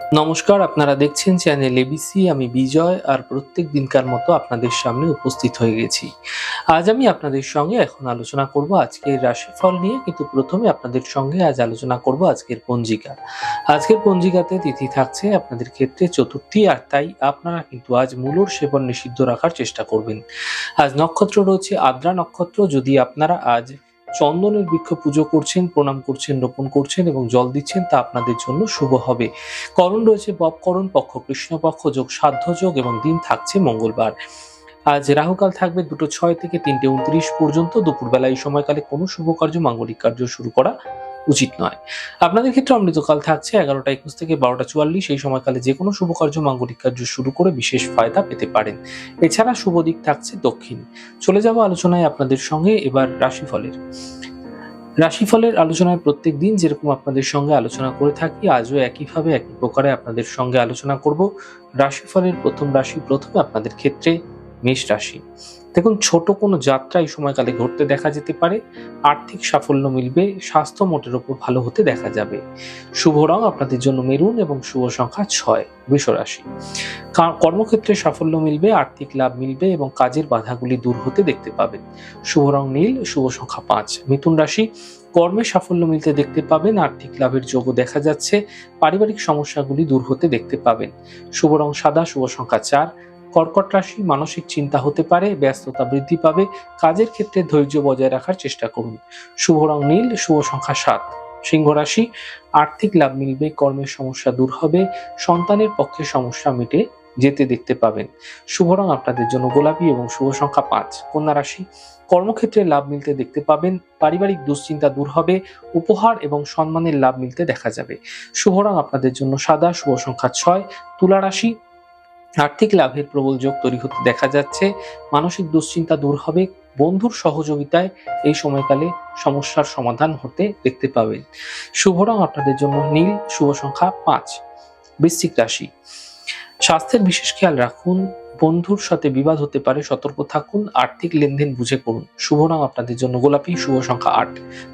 নমস্কার, আপনারা দেখছেন চ্যানেল এবিসি আমি বিজয় আর প্রত্যেক দিনকার মতো আপনাদের সামনে উপস্থিত হয়ে গেছি। আজ আমি আপনাদের সঙ্গে এখন আলোচনা করব আজকের রাশিফল নিয়ে, কিন্তু প্রথমে আপনাদের সঙ্গে আজ আলোচনা করব আজকের পঞ্জিকা। আজকের পঞ্জিকাতে তিথি থাকছে আপনাদের ক্ষেত্রে চতুর্থী, আর তাই আপনারা কিন্তু আজ মূলর সেবন নিষিদ্ধ রাখার চেষ্টা করবেন। আজ নক্ষত্র রয়েছে, আদ্রা নক্ষত্র। যদি আপনারা আজ চন্দনের বৃক্ষ পুজো করছেন, প্রণাম করছেন, রোপণ করছেন এবং জল দিচ্ছেন, তা আপনাদের জন্য শুভ হবে। করণ রয়েছে বপকরণ পক্ষ কৃষ্ণপক্ষ যোগ সাধ্য, যোগ এবং দিন থাকছে মঙ্গলবার। আজ রাহুকাল থাকবে দুটো ছয় থেকে তিনটে উনত্রিশ পর্যন্ত। দুপুরবেলা এই সময়কালে কোনো শুভ কার্য, মাঙ্গলিক কার্য শুরু করা উচিত নয়। আপনাদের ক্ষেত্রে অমৃতকাল থাকছে এগারোটা একুশ থেকে বারোটা চুয়াল্লিশ। এই সময়কালে যে কোনো শুভ কার্য, মাঙ্গলিক কার্য শুরু করে বিশেষ ফায়দা পেতে পারেন। এছাড়া শুভ দিক থাকছে দক্ষিণ। চলে যাব আলোচনায় আপনাদের সঙ্গে, এবার রাশিফলের। রাশিফলের আলোচনায় প্রত্যেক দিন যেরকম আপনাদের সঙ্গে আলোচনা করে থাকি, আজও একইভাবে একই প্রকারে আপনাদের সঙ্গে আলোচনা করব। রাশিফলের প্রথম রাশি প্রথমে আপনাদের ক্ষেত্রে মেষ রাশি। দেখুন, ছোট কোনো যাত্রা এই সময়কালে ঘটতে দেখা যেতে পারে। আর্থিক সাফল্য মিলবে, স্বাস্থ্য মোটের ওপর ভালো হতে দেখা যাবে। শুভ রং আপনাদের জন্য মেরুন এবং শুভ সংখ্যা ছয় রাশি। কর্মক্ষেত্রে সাফল্য মিলবে, আর্থিক লাভ মিলবে এবং কাজের বাধাগুলি দূর হতে দেখতে পাবেন। শুভ রং নীল, শুভ সংখ্যা পাঁচ, মিথুন রাশি। কর্মে সাফল্য মিলতে দেখতে পাবেন, আর্থিক লাভের যোগও দেখা যাচ্ছে, পারিবারিক সমস্যাগুলি দূর হতে দেখতে পাবেন। শুভ রং সাদা, শুভ সংখ্যা চার কর্কট রাশি মানসিক চিন্তা হতে পারে, ব্যস্ততা বৃদ্ধি পাবে, কাজের ক্ষেত্রে ধৈর্য বজায় রাখার চেষ্টা করুন। শুভ রং নীল, শুভ সংখ্যা সাত। সিংহ রাশি, আর্থিক লাভ মিলবে, কর্মের সমস্যা দূর হবে, সন্তানের পক্ষে সমস্যা মিটে যেতে দেখতে পাবেন। শুভ রং আপনাদের জন্য গোলাপি এবং শুভ সংখ্যা পাঁচ। কন্যা রাশি, কর্মক্ষেত্রে লাভ মিলতে দেখতে পাবেন, পারিবারিক দুশ্চিন্তা দূর হবে, উপহার এবং সম্মানের লাভ মিলতে দেখা যাবে। শুভ রং আপনাদের জন্য সাদা, শুভ সংখ্যা ছয়। তুলা রাশি আর্থিক লাভের প্রবল যোগ তৈরি হতে দেখা যাচ্ছে। মানসিক দুশ্চিন্তা দূর হবে। বন্ধুর সহযোগিতায় এই সময়কালে সমস্যার সমাধান হতে দেখতে পাবেন শুভ রং আপনাদের জন্য নীল, শুভ সংখ্যা পাঁচ। বৃশ্চিক রাশি। স্বাস্থ্যের বিশেষ খেয়াল রাখুন। বন্ধুর সাথে বিবাদ হতে পারে, সতর্ক থাকুন, আর্থিক লেনদেন বুঝে করুন। শুভ রং আপনাদের জন্য গোলাপি, শুভ সংখ্যা আট।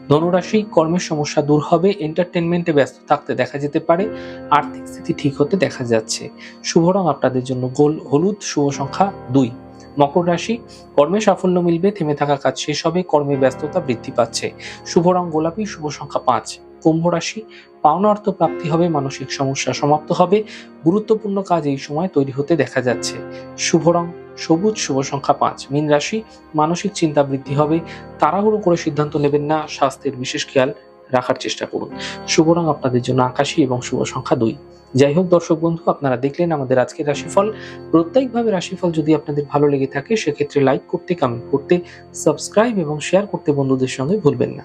ধনুরাশি, কর্মের সমস্যা দূর হবে এন্টারটেনমেন্টে ব্যস্ত থাকতে দেখা যেতে পারে, আর্থিক স্থিতি ঠিক হতে দেখা যাচ্ছে। শুভ রং আপনাদের জন্য গোল, হলুদ, শুভ সংখ্যা দুই। মকর রাশি, কর্মে সাফল্য মিলবে, থেমে থাকা কাজ শেষ হবে, কর্মে ব্যস্ততা বৃদ্ধি পাচ্ছে। শুভ রং গোলাপি, শুভ সংখ্যা পাঁচ। কুম্ভ রাশি পাওনা অর্থ প্রাপ্তি হবে, মানসিক সমস্যা সমাপ্ত হবে। গুরুত্বপূর্ণ কাজ এই সময় তৈরি হতে দেখা যাচ্ছে। শুভ রং, সবুজ শুভ সংখ্যা পাঁচ, মীন রাশি, মানসিক চিন্তা বৃদ্ধি হবে। তাড়াহুড়ো করে সিদ্ধান্ত নেবেন না, স্বাস্থ্যের বিশেষ খেয়াল রাখার চেষ্টা করুন। শুভ রং আপনাদের জন্য আকাশী এবং শুভ সংখ্যা দুই। যাই হোক দর্শক বন্ধু, আপনারা দেখলেন আমাদের আজকের রাশিফল। প্রত্যেকভাবে রাশিফল যদি আপনাদের ভালো লেগে থাকে, সেক্ষেত্রে লাইক করতে কমেন্ট করতে সাবস্ক্রাইব এবং শেয়ার করতে বন্ধুদের সঙ্গে ভুলবেন না।